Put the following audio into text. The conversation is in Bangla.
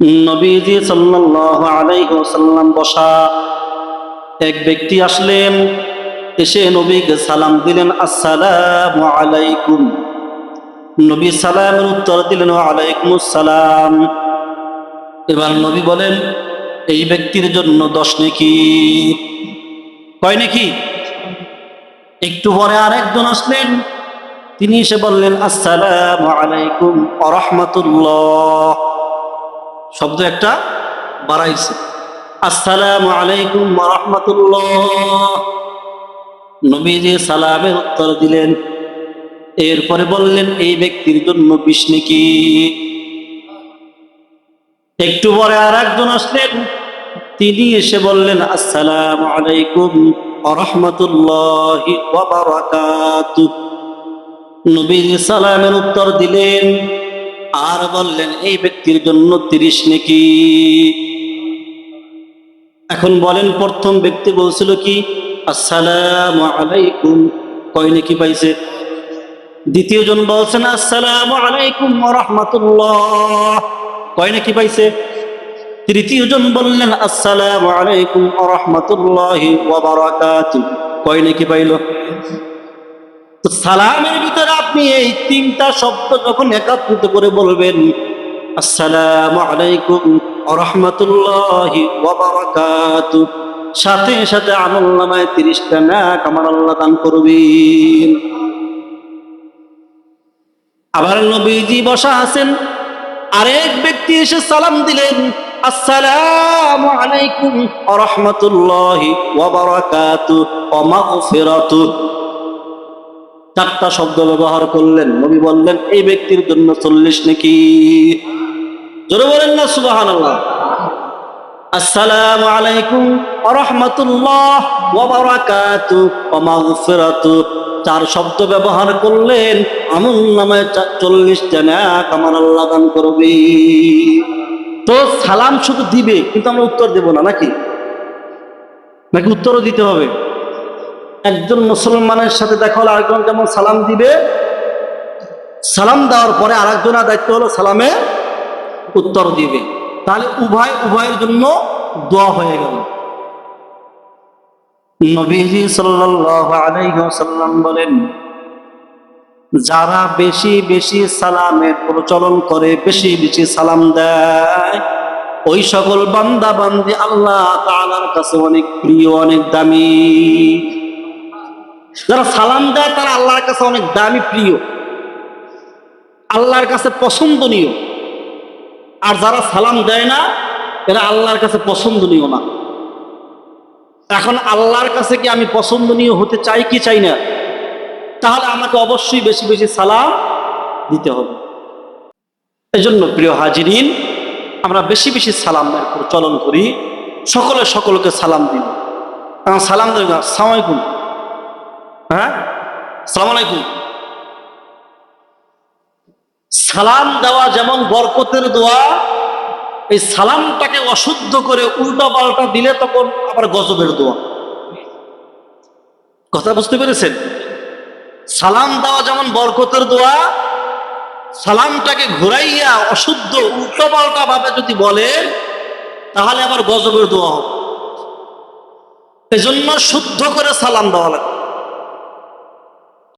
নবীজি সাল্লাল্লাহু আলাইহি ওয়াসাল্লাম বসা এক ব্যক্তি আসলেন, এসে নবীকে সালাম দিলেন, আসসালামু আলাইকুম। নবী সালামের উত্তর দিলেন আলাইকুম সালাম এবার নবী বলেন, এই ব্যক্তির জন্য দশ নাকি। কয় নাকি? একটু পরে আরেকজন আসলেন, তিনি এসে বললেন, আসসালামু আলাইকুম আরহামাতুল্লাহ শব্দ একটা বাড়াইছে। আসসালামু আলাইকুম রহমতুল্লাহ। নবীজি সালামের উত্তর দিলেন, এরপরে বললেন, এই ব্যক্তির জন্য বিষ নাকি? একটু পরে আর একজন আসলেন, তিনি এসে বললেন, আসসালামু আলাইকুম রহমতুল্লাহ নবীজি সালামের উত্তর দিলেন আর বললেন, এই ব্যক্তির জন্য তিরিশ নাকি? এখন বলেন, প্রথম ব্যক্তি বলছিল কি, আসসালামু আলাইকুম। কয় নাকি পাইছে? দ্বিতীয় জন বলছেন, আসসালামু আলাইকুম রহমতুল্লাহ। কয় নাকি পাইছে? তৃতীয় জন বললেন, আসসালামু আলাইকুম রহমতুল্লাহ কয় নাকি পাইল? তো সালামের ভিতরে আপনি এই তিনটা শব্দ যখন একাত্রিত করে বলবেন, আসসালামু আলাইকুম রহমতুল্লাহি সাথে সাথে আমল তিরিশটা নাক আমার আল্লাহ দান করবেন। আবার নবীজি বসা আছেন, আরেক ব্যক্তি এসে সালাম দিলেন, আসসালামু আলাইকুম রহমতুল্লাহি ওয়াবারাকাতু ওয়া মাগফিরাতুহ চারটা শব্দ ব্যবহার করলেন। নবী বললেন, এই ব্যক্তির জন্য চল্লিশ নাকি? জোরে বলেন না সুবাহান আল্লাহ আসসালামু আলাইকুম রহমতুল্লাহ ওয়াবারাকাতু ওয়া মাগফিরাতু। চার শব্দ ব্যবহার করলেন, আমল নামে চল্লিশ জানাক আমার আল্লাহ দান করবে। তো সালাম শুধু দিবে, কিন্তু আমরা উত্তর দেব না, নাকি? নাকি উত্তরও দিতে হবে? একজন মুসলমানের সাথে দেখা হলে আরেকজন যেমন সালাম দিবে? সালাম দেওয়ার পরে আরেকজনের দায়িত্ব হলো সালামে উত্তর দিবে। তাহলে উভয়, উভয়ের জন্য দোয়া হয়ে গেল। নবীজি ওয়াসাল্লাম বলেন, যারা বেশি বেশি সালামের প্রচলন করে, বেশি বেশি সালাম দেয়, ওই সকল বান্দা বান্দি আল্লাহ তাআলার কাছে অনেক প্রিয়, অনেক দামি। যারা সালাম দেয়, তারা আল্লাহর কাছে অনেক দামি, প্রিয়। আল্লাহর কাছে পছন্দনীয়। আর যারা সালাম দেয় না এরা আল্লাহর কাছে পছন্দনীয় না। এখন আল্লাহর কাছে কি আমি পছন্দনীয় হতে চাই, কি চাই না? তাহলে আমাকে অবশ্যই বেশি বেশি সালাম দিতে হবে। এজন্য প্রিয় হাজিরিন, আমরা বেশি বেশি সালামের প্রচলন করি। সকলে সকলকে সালাম দিন। কারণ সালাম দেবেন আসসালামু আলাইকুম। হ্যাঁ? সালাম আলাইকুম। সালাম দেওয়া যেমন বরকতের দোয়া, এই সালামটাকে অশুদ্ধ করে উল্টা পাল্টা দিলে তখন আবার গজবের দোয়া। কথা বুঝতে পেরেছেন? সালাম দেওয়া যেমন বরকতের দোয়া, সালামটাকে ঘুরাইয়া অশুদ্ধ উল্টো পাল্টা ভাবে যদি বলে, তাহলে আবার গজবের দোয়া হবে। এজন্য শুদ্ধ করে সালাম দেওয়া লাগবে।